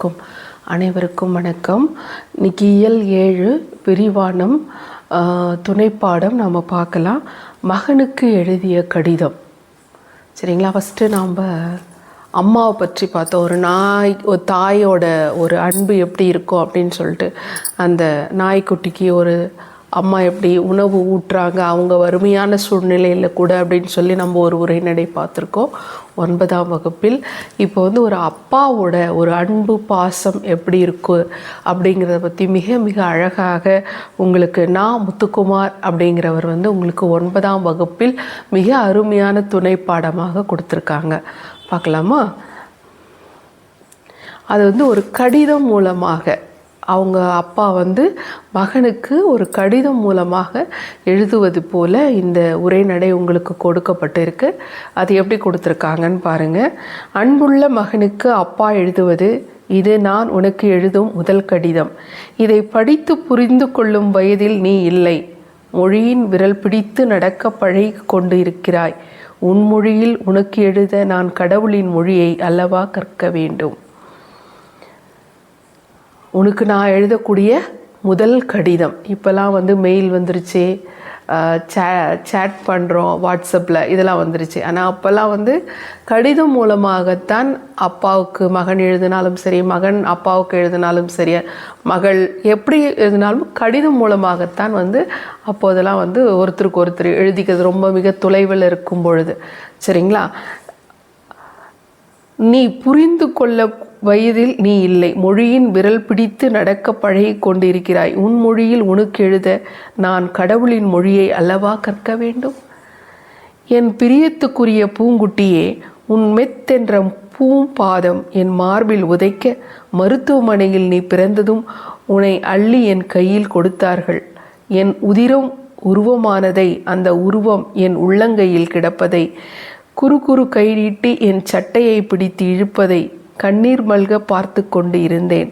இருக்கும் அனைவருக்கும் வணக்கம். இன்னைக்கு இயல் ஏழு விரிவானம் ஆஹ், துணைப்பாடம் நாம் பார்க்கலாம். மகனுக்கு எழுதிய கடிதம். சரிங்களா? ஃபஸ்ட்டு நாம் அம்மாவை பற்றி பார்த்தோம். ஒரு நாய் ஒரு தாயோட ஒரு அன்பு எப்படி இருக்கும் அப்படின்னு சொல்லிட்டு அந்த நாய்க்குட்டிக்கு ஒரு அம்மா எப்படி உணவு ஊட்டுறாங்க அவங்க வறுமையான சூழ்நிலையில் கூட அப்படின்னு சொல்லி நம்ம ஒரு உரைநடை பார்த்துருக்கோம். ஒன்பதாம் வகுப்பில் இப்போ வந்து ஒரு அப்பாவோட ஒரு அன்பு பாசம் எப்படி இருக்குது அப்படிங்கிறத பற்றி மிக மிக அழகாக உங்களுக்கு நான் முத்துக்குமார் அப்படிங்கிறவர் வந்து உங்களுக்கு ஒன்பதாம் வகுப்பில் மிக அருமையான துணை பாடமாக கொடுத்துருக்காங்க. பார்க்கலாமா? அது வந்து ஒரு கடிதம் மூலமாக அவங்க அப்பா வந்து மகனுக்கு ஒரு கடிதம் மூலமாக எழுதுவது போல இந்த உரைநடை உங்களுக்கு கொடுக்கப்பட்டிருக்கு. அது எப்படி கொடுத்துருக்காங்கன்னு பாருங்கள் அன்புள்ள மகனுக்கு அப்பா எழுதுவது இது நான் உனக்கு எழுதும் முதல் கடிதம். இதை படித்து புரிந்து கொள்ளும் வயதில் நீ இல்லை. மொழியின் விரல் பிடித்து நடக்க பழகி கொண்டு இருக்கிறாய் உன் மொழியில் உனக்கு எழுத நான் கடவுளின் மொழியை அல்லவா கற்க வேண்டும். உனக்கு நான் எழுதக்கூடிய முதல் கடிதம். இப்போல்லாம் வந்து மெயில் வந்துருச்சு. சே சேட் பண்ணுறோம் வாட்ஸ்அப்பில் இதெல்லாம் வந்துருச்சு. ஆனால் அப்போல்லாம் வந்து கடிதம் மூலமாகத்தான் அப்பாவுக்கு மகன் எழுதினாலும் சரி மகன் அப்பாவுக்கு எழுதினாலும் சரி மகள் எப்படி எழுதினாலும் கடிதம் மூலமாகத்தான் வந்து அப்போதெல்லாம் வந்து ஒருத்தருக்கு ஒருத்தர் எழுதிக்கிறது. ரொம்ப மிக தொலைவில் இருக்கும் பொழுது. சரிங்களா? நீ புரிந்து கொள்ள வயதில் நீ இல்லை. மொழியின் விரல் பிடித்து நடக்க பழகி கொண்டிருக்கிறாய். உன் மொழியில் உனக்கு எழுத நான் கடவுளின் மொழியை அல்லவா கற்க வேண்டும்? என் பிரியத்துக்குரிய பூங்குட்டியே உன் மெத்தென்ற பூம்பாதம் என் மார்பில் உதைக்க மருத்துவமனையில் நீ பிறந்ததும் உன்னை அள்ளி என் கையில் கொடுத்தார்கள். என் உதிரம் உருவமானதை அந்த உருவம் என் உள்ளங்கையில் கிடப்பதை குறு குறு கை நீட்டி என் சட்டையை பிடித்து இழுப்பதை கண்ணீர் மல்க பார்த்து கொண்டு இருந்தேன்.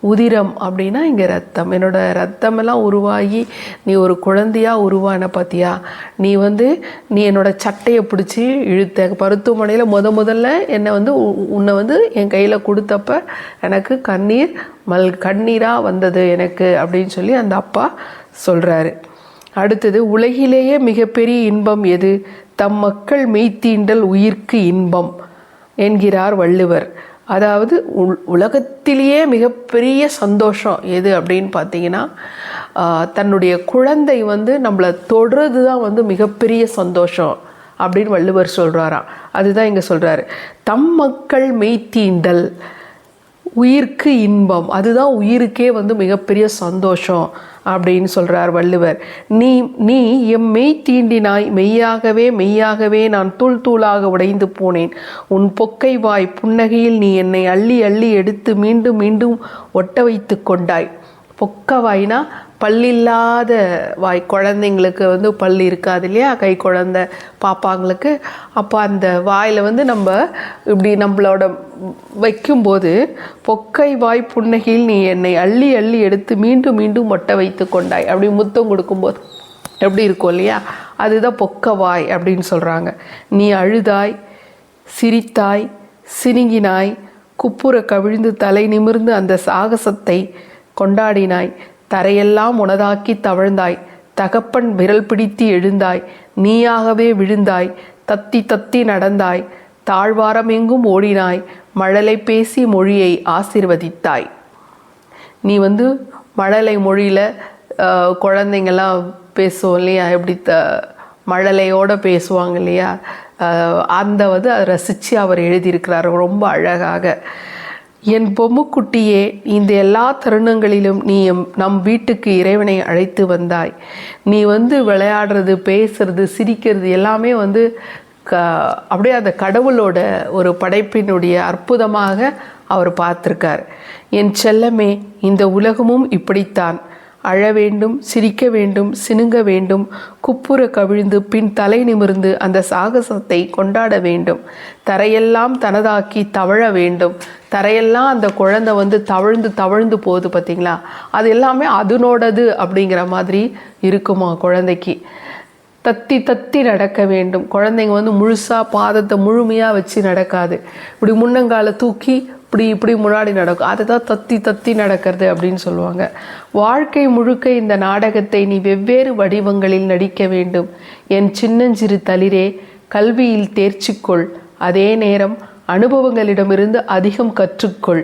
உதிரம் அப்படின்னா இங்கே ரத்தம். என்னோட ரத்தமெல்லாம் உருவாகி நீ ஒரு குழந்தையாக உருவான பார்த்தியா நீ வந்து நீ என்னோடய சட்டையை பிடிச்சி இழுத்த. மருத்துவமனையில் முத முதல்ல என்னை வந்து உ- உன்னை வந்து என் கையில் கொடுத்தப்ப எனக்கு கண்ணீர் மல் கண்ணீராக வந்தது எனக்கு அப்படின்னு சொல்லி அந்த அப்பா சொல்கிறாரு அடுத்தது உலகிலேயே மிகப்பெரிய இன்பம் எது? தம் மக்கள் மெய்த்தீண்டல் உயிர்க்கு இன்பம் என்கிறார் வள்ளுவர். அதாவது உல் உலகத்திலேயே மிகப்பெரிய சந்தோஷம் எது அப்படின்னு பார்த்தீங்கன்னா தன்னுடைய குழந்தை வந்து நம்மளை தொடுறது தான் வந்து மிகப்பெரிய சந்தோஷம் அப்படின்னு வள்ளுவர் சொல்கிறாராம் அதுதான் இங்கே சொல்கிறாரு தம் மக்கள் மெய்த்தீண்டல் உயிர்க்கு இன்பம். அதுதான் உயிருக்கே வந்து மிகப்பெரிய சந்தோஷம். அப்படின்னு சொல்றார் வள்ளுவர். நீ நீ எம் மெய் தீண்டினாய் மெய்யாகவே மெய்யாகவே நான் தூள் தூளாக உடைந்து போனேன். உன் பொக்கை வாய் புன்னகையில் நீ என்னை அள்ளி அள்ளி எடுத்து மீண்டும் மீண்டும் ஒட்ட வைத்து கொண்டாய். பொக்கவாய்னா பல்லில்லாத வாய் குழந்தைங்களுக்கு வந்து பல் இருக்காது இல்லையா? கை குழந்தை பாப்பாங்களுக்கு. அப்போ அந்த வாயில் வந்து நம்ம இப்படி நம்மளோட வைக்கும்போது பொக்கை வாய் புன்னகையில் நீ என்னை அள்ளி அள்ளி எடுத்து மீண்டும் மீண்டும் மொட்டை வைத்து கொண்டாய். அப்படி முத்தம் கொடுக்கும்போது எப்படி இருக்கும் இல்லையா? அதுதான் பொக்க வாய் அப்படின்னு சொல்கிறாங்க நீ அழுதாய் சிரித்தாய் சினுங்கினாய் குப்புற கவிழ்ந்து தலை நிமிர்ந்து அந்த சாகசத்தை கொண்டாடினாய். தரையெல்லாம் உனதாக்கி தவழ்ந்தாய். தகப்பன் விரல் பிடித்து எழுந்தாய். நீயாகவே விழுந்தாய். தத்தி தத்தி நடந்தாய். தாழ்வாரம் எங்கும் ஓடினாய். மழலை பேசி மொழியை ஆசிர்வதித்தாய். நீ வந்து மழலை மொழியில் குழந்தைங்கள்லாம் பேசுவோம் இல்லையா? எப்படி த மழலையோட பேசுவாங்க இல்லையா? அந்த வந்து அதை ரசித்து அவர் எழுதியிருக்கிறார். ரொம்ப அழகாக. என் பொம்முக்குட்டியே இந்த எல்லா தருணங்களிலும் நீ எம் நம் வீட்டுக்கு இறைவனை அழைத்து வந்தாய். நீ வந்து விளையாடுறது பேசுறது சிரிக்கிறது எல்லாமே வந்து க அப்படியே அந்த கடவுளோட ஒரு படைப்பினுடைய அற்புதமாக அவர் பார்த்துருக்கார். என் செல்லமே இந்த உலகமும் இப்படித்தான். அழ வேண்டும் சிரிக்க வேண்டும் சினுங்க வேண்டும் குப்புற கவிழ்ந்து பின் தலை நிமிர்ந்து அந்த சாகசத்தை கொண்டாட வேண்டும். தரையெல்லாம் தனதாக்கி தவழ வேண்டும். தரையெல்லாம் அந்த குழந்தை வந்து தவழ்ந்து தவழ்ந்து போகுது பார்த்தீங்களா? அது எல்லாமே அதனோடது அப்படிங்கிற மாதிரி இருக்குமா குழந்தைக்கு? தத்தி தத்தி நடக்க வேண்டும். குழந்தைங்க வந்து முழுசாக பாதத்தை முழுமையாக வச்சு நடக்காது. இப்படி முன்னங்கால தூக்கி இப்படி இப்படி முன்னாடி நடக்கும். அதை தான் தத்தி தத்தி நடக்கிறது அப்படின்னு சொல்லுவாங்க. வாழ்க்கை முழுக்க இந்த நாடகத்தை நீ வெவ்வேறு வடிவங்களில் நடிக்க வேண்டும். என் சின்னஞ்சிறு தளிரே கல்வியில் தேர்ச்சிக்கொள். அதே நேரம் அனுபவங்களிடமிருந்து அதிகம் கற்றுக்கொள்.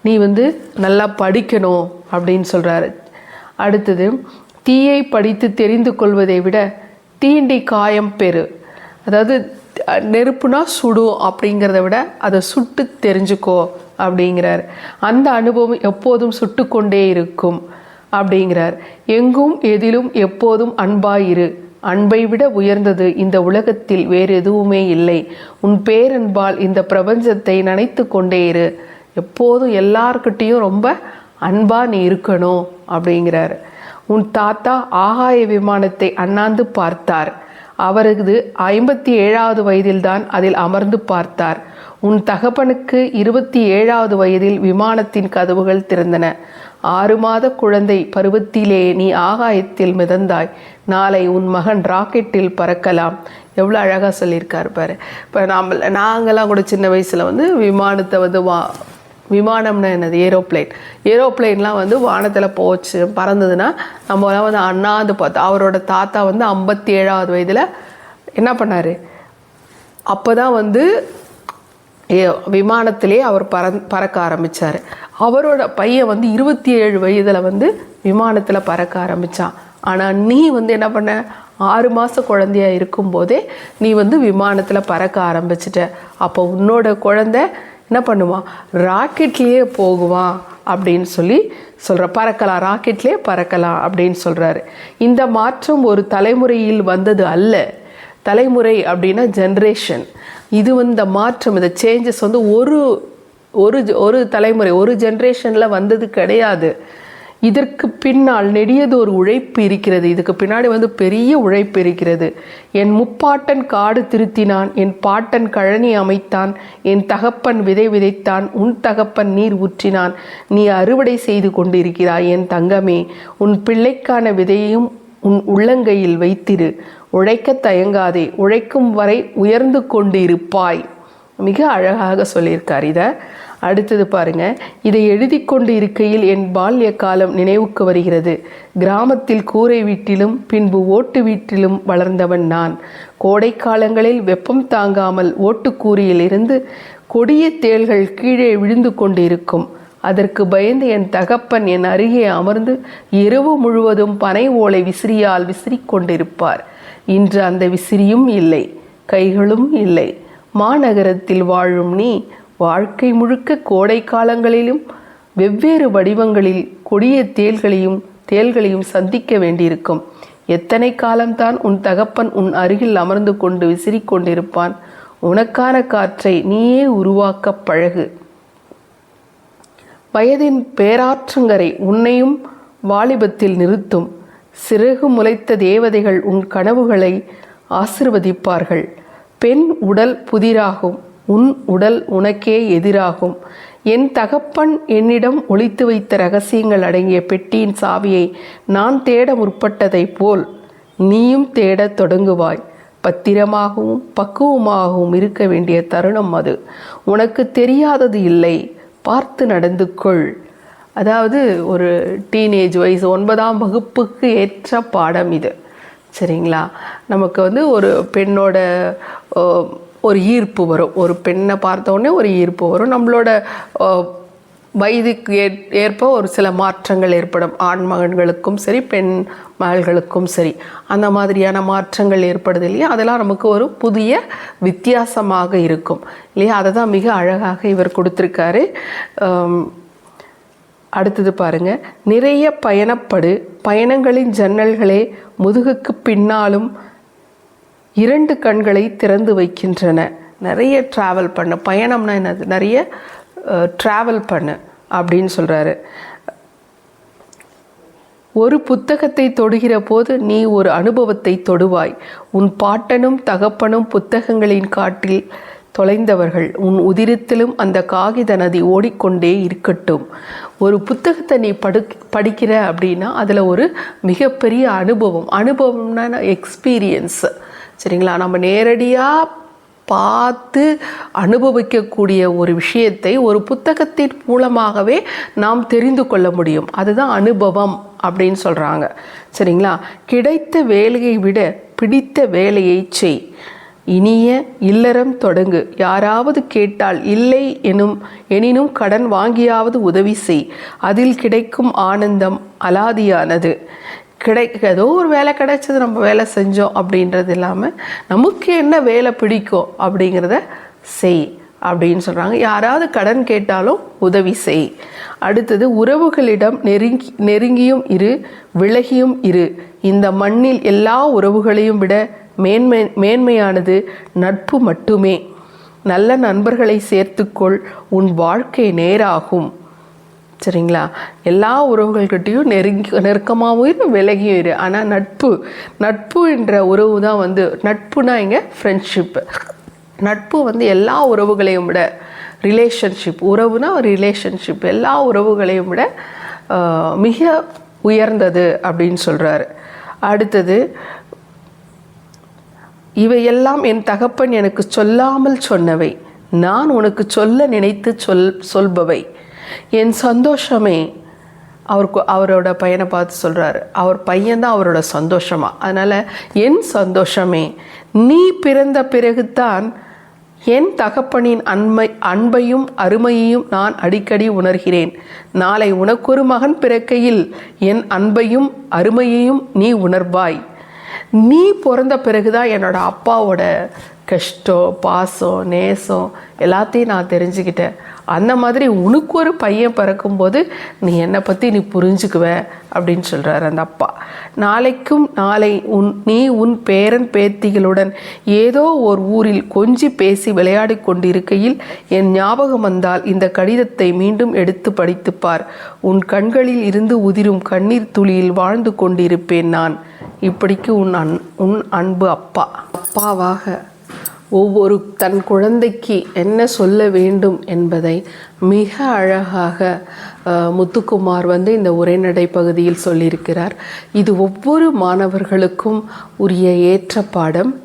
நீ வந்து நல்லா படிக்கணும் அப்படின்னு சொல்கிறாரு அடுத்தது தீயை படித்து தெரிந்து கொள்வதை விட தீண்டி காயம் பெறு. அதாவது நெருப்புனா சுடும் அப்படிங்கிறத விட அதை சுட்டு தெரிஞ்சுக்கோ அப்படிங்கிறார். அந்த அனுபவம் எப்போதும் சுட்டு கொண்டே இருக்கும் அப்படிங்கிறார். எங்கும் எதிலும் எப்போதும் அன்பாயிரு அன்பை விட உயர்ந்தது இந்த உலகத்தில் வேறு எதுவுமே இல்லை. உன் பேரன்பால் இந்த பிரபஞ்சத்தை நினைத்து கொண்டே இரு. எப்போதும் எல்லார்கிட்டேயும் ரொம்ப அன்பா நீ இருக்கணும் அப்படிங்கிறார். உன் தாத்தா ஆகாய விமானத்தை அண்ணாந்து பார்த்தார். அவரது ஐம்பத்தி ஏழாவது வயதில்தான் அதில் அமர்ந்து பார்த்தார். உன் தகப்பனுக்கு இருபத்தி ஏழாவது வயதில் விமானத்தின் கதவுகள் திறந்தன. ஆறு மாத குழந்தை பருவத்திலே நீ ஆகாயத்தில் மிதந்தாய். நாளை உன் மகன் ராக்கெட்டில் பறக்கலாம். எவ்வளோ அழகாக சொல்லியிருக்காரு பாரு. இப்போ நாம் நாங்களாம் கூட சின்ன வயசில் வந்து விமானத்தை வந்து வா விமானம்னா என்னது? ஏரோப்ளேன். ஏரோப்ளேன்லாம் வந்து வானத்தில் போச்சு பறந்ததுன்னா நம்மலாம் வந்து அண்ணாந்து பார்த்தோம் அவரோட தாத்தா வந்து ஐம்பத்தி ஏழாவது வயதில் என்ன பண்ணார்? அப்போ தான் வந்து ஏ- விமானத்திலே அவர் பறந் பறக்க ஆரம்பித்தார் அவரோட பையன் வந்து இருபத்தி ஏழு வயதில் வந்து விமானத்தில் பறக்க ஆரம்பித்தான் ஆனால் நீ வந்து என்ன பண்ண? ஆறு மாத குழந்தையா இருக்கும்போதே நீ வந்து விமானத்தில் பறக்க ஆரம்பிச்சிட்ட. அப்போ உன்னோட குழந்தை என்ன பண்ணுவான்? ராக்கெட்லேயே போகுவான் அப்படின்னு சொல்லி சொல்கிற பறக்கலாம் ராக்கெட்லேயே பறக்கலாம் அப்படின்னு சொல்கிறாரு இந்த மாற்றம் ஒரு தலைமுறையில் வந்தது அல்ல. தலைமுறை அப்படின்னா ஜென்ரேஷன் இது வந்து இந்த மாற்றம் இந்த சேஞ்சஸ் வந்து ஒரு ஒரு ஒரு தலைமுறை ஒரு ஜென்ரேஷனில் வந்தது கிடையாது. இதற்கு பின்னால் நெடியதொரு உழைப்பு இருக்கிறது. இதுக்கு பின்னாடி வந்து பெரிய உழைப்பு இருக்கிறது. என் முப்பாட்டன் காடு திருத்தினான் என் பாட்டன் கழனி அமைத்தான் என் தகப்பன் விதை விதைத்தான் உன் தகப்பன் நீர் ஊற்றினான். நீ அறுவடை செய்து கொண்டிருக்கிறாய் என் தங்கமே. உன் பிள்ளைக்கான விதையையும் உன் உள்ளங்கையில் வைத்திரு. உழைக்கத் தயங்காதே. உழைக்கும் வரை உயர்ந்து கொண்டு இருப்பாய் மிக அழகாக சொல்லியிருக்கார் இதை. அடுத்தது பாருங்க இதை எழுதி கொண்டு இருக்கையில் என் பால்ய காலம் நினைவுக்கு வருகிறது. கிராமத்தில் கூரை வீட்டிலும் பின்பு ஓட்டு வீட்டிலும் வளர்ந்தவன் நான். கோடை காலங்களில் வெப்பம் தாங்காமல் ஓட்டுக்கூரியில் இருந்து கொடிய தேள்கள் கீழே விழுந்து கொண்டிருக்கும். அதற்கு பயந்து என் தகப்பன் என் அருகே அமர்ந்து இரவு முழுவதும் பனை ஓலை விசிறியால் விசிறிக் கொண்டிருப்பார். இன்று அந்த விசிறியும் இல்லை கைகளும் இல்லை. மாநகரத்தில் வாழும் நீ வாழ்க்கை முழுக்க கோடை காலங்களிலும் வெவ்வேறு வடிவங்களில் கொடிய தேள்களையும் தேள்களையும் சந்திக்க வேண்டியிருக்கும். எத்தனை காலம்தான் உன் தகப்பன் உன் அருகில் அமர்ந்து கொண்டு விசிறிக்கொண்டிருப்பான். உனக்கான காற்றை நீயே உருவாக்கப் பழகு. வயதின் பேராற்றங்கரை உன்னையும் வாலிபத்தில் நிறுத்தும். சிறகு முளைத்த தேவதைகள் உன் கனவுகளை ஆசிர்வதிப்பார்கள். பெண் உடல் புதிராகும் உன் உடல் உனக்கே எதிராகும். என் தகப்பன் என்னிடம் ஒழித்து வைத்த ரகசியங்கள் அடங்கிய பெட்டியின் சாவியை நான் தேட முற்பட்டதைப் போல் நீயும் தேடத் தொடங்குவாய். பத்திரமாகவும் பக்குவமாகவும் இருக்க வேண்டிய தருணம் அது. உனக்கு தெரியாதது இல்லை. பார்த்து நடந்து கொள். அதாவது ஒரு டீனேஜ் வயசு ஒன்பதாம் வகுப்புக்கு ஏற்ற பாடம் இது. சரிங்களா? நமக்கு வந்து ஒரு பெண்ணோட ஓ, ஒரு ஈர்ப்பு வரும். ஒரு பெண்ணை பார்த்த உடனே ஒரு ஈர்ப்பு வரும். நம்மளோட வயதுக்கு ஏற் ஏற்ப ஒரு சில மாற்றங்கள் ஏற்படும். ஆண் மகன்களுக்கும் சரி பெண் மகள்களுக்கும் சரி. அந்த மாதிரியான மாற்றங்கள் ஏற்படுது இல்லையா? அதெல்லாம் நமக்கு ஒரு புதிய வித்தியாசமாக இருக்கும். இல்லையா? அதை தான் மிக அழகாக இவர் கொடுத்துருக்காரு. அடுத்தது பாருங்க. நிறைய பயணப்படு. பயணங்களின் ஜன்னல்களே முதுகுக்கு பின்னாலும் இரண்டு கண்களை திறந்து வைக்கின்றன. நிறைய ட்ராவல் பண்ணு. பயணம்னா என்னது? நிறைய ட்ராவல் பண்ணு அப்படின்னு சொல்கிறாரு ஒரு புத்தகத்தை தொடுகிற போது நீ ஒரு அனுபவத்தை தொடுவாய். உன் பாட்டனும் தகப்பனும் புத்தகங்களின் காட்டில் தொலைந்தவர்கள் உன் உதிரத்திலும் அந்த காகித நதி ஓடிக்கொண்டே இருக்கட்டும். ஒரு புத்தகத்தை நீ படு படிக்கிற அப்படின்னா அதில் ஒரு மிகப்பெரிய அனுபவம். அனுபவம்னா எக்ஸ்பீரியன்ஸ் சரிங்களா? நம்ம நேரடியாக பார்த்து அனுபவிக்கக்கூடிய ஒரு விஷயத்தை ஒரு புத்தகத்தின் மூலமாகவே நாம் தெரிந்து கொள்ள முடியும். அதுதான் அனுபவம் அப்படின்னு சொல்கிறாங்க சரிங்களா? கிடைத்த வேலையை விட பிடித்த வேலையை செய். இனிய இல்லறம் தொடங்கு. யாராவது கேட்டால் இல்லை எனும் எனினும் கடன் வாங்கியாவது உதவி செய். அதில் கிடைக்கும் ஆனந்தம் அலாதியானது. கிடை ஏதோ ஒரு வேலை கிடைச்சது நம்ம வேலை செஞ்சோம் அப்படின்றது இல்லாமல் நமக்கு என்ன வேலை பிடிக்கும் அப்படிங்கிறத செய் அப்படின்னு சொல்கிறாங்க யாராவது கடன் கேட்டாலும் உதவி செய். அடுத்தது உறவுகளிடம் நெருங்கி நெருங்கியும் இரு விலகியும் இரு. இந்த மண்ணில் எல்லா உறவுகளையும் விட மேன்மை மேன்மையானது நட்பு மட்டுமே. நல்ல நண்பர்களை சேர்த்துக்கொள் உன் வாழ்க்கை நேராகும். சரிங்களா? எல்லா உறவுகள்கிட்டையும் நெருங்கி நெருக்கமாகவும் இரு விலகியும் இரு. ஆனால் நட்பு நட்பு என்ற உறவு தான் வந்து நட்புனா இங்கே ஃப்ரெண்ட்ஷிப்பு நட்பு வந்து எல்லா உறவுகளையும் விட ரிலேஷன்ஷிப் உறவுனா ஒரு ரிலேஷன்ஷிப் எல்லா உறவுகளையும் விட மிக உயர்ந்தது அப்படின்னு சொல்கிறாரு அடுத்தது இவையெல்லாம் என் தகப்பன் எனக்கு சொல்லாமல் சொன்னவை. நான் உனக்கு சொல்ல நினைத்து சொல் சொல்பவை. என் சந்தோஷமே அவருக்கு அவரோட பையனை பார்த்து சொல்கிறாரு அவர் பையன்தான் அவரோட சந்தோஷமா. அதனால் என் சந்தோஷமே நீ பிறந்த பிறகுதான் என் தகப்பனின் அன்மை அன்பையும் அருமையையும் நான் அடிக்கடி உணர்கிறேன். நாளை உனக்கொரு மகன் பிறக்கையில் என் அன்பையும் அருமையையும் நீ உணர்வாய். நீ பிறந்த பிறகுதான் என்னோட அப்பாவோட கஷ்டம் பாசம் நேசம் எல்லாத்தையும் நான் தெரிஞ்சுக்கிட்டேன். அந்த மாதிரி உனக்கு ஒரு பையன் பிறக்கும்போது நீ என்னை பற்றி நீ புரிஞ்சுக்குவ அப்படின்னு சொல்கிறார் அந்த அப்பா. நாளைக்கும் நாளை உன் நீ உன் பேரன் பேத்திகளுடன் ஏதோ ஒரு ஊரில் கொஞ்சி பேசி விளையாடி கொண்டிருக்கையில் என் ஞாபகம் வந்தால் இந்த கடிதத்தை மீண்டும் எடுத்து படித்துப்பார். உன் கண்களில் இருந்து உதிரும் கண்ணீர் துளியில் வாழ்ந்து கொண்டிருப்பேன் நான். இப்படிக்கு உன் அன் உன் அன்பு அப்பா. அப்பாவாக ஒவ்வொரு தன் குழந்தைக்கு என்ன சொல்ல வேண்டும் என்பதை மிக அழகாக முத்துக்குமார் வந்து இந்த உரைநடை பகுதியில் சொல்லியிருக்கிறார். இது ஒவ்வொரு மாணவர்களுக்கும் உரிய ஏற்ற பாடம்.